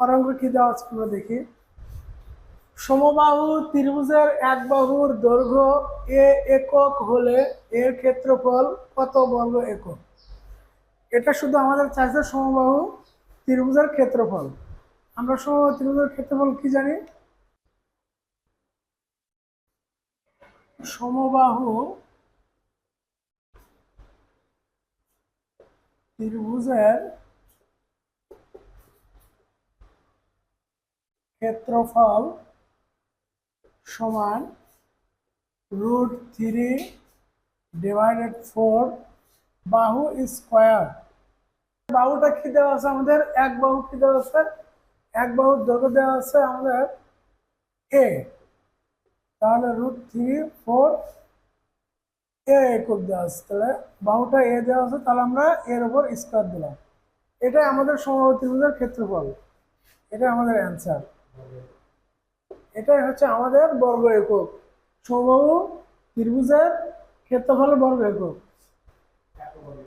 অঙ্ক কি দেওয়া আছে দেখি। সমবাহু ত্রিভুজের এক বাহুর দৈর্ঘ্য এ একক হলে এর ক্ষেত্রফল কত বর্গ একক? এটা শুধু আমাদের চাইছে সমবাহু ত্রিভুজের ক্ষেত্রফল। আমরা সমবাহু ত্রিভুজের ক্ষেত্রফল কি জানি? সমবাহু ত্রিভুজের ক্ষেত্রফল সমান রুট থ্রি ডিভাইডেড ফোর বাহু স্কোয়ার। বাহুটা কি দেওয়া আছে আমাদের? এক বাহু কি দেওয়া আছে? এক বাহুর দৈর্ঘ্য দেওয়া আছে আমাদের এ। তাহলে রুট থ্রি ফোর এ একক দেওয়া আছে। তাহলে বাহুটা এ দেওয়া আছে, তাহলে আমরা এর উপর স্কোয়ার দিলাম। এটাই আমাদের সমবাহু ক্ষেত্রফল। এটাই আমাদের অ্যান্সার। এটাই হচ্ছে আমাদের বর্গ একক। সমবাহু ত্রিভুজের ক্ষেত্রফলের বর্গ একক।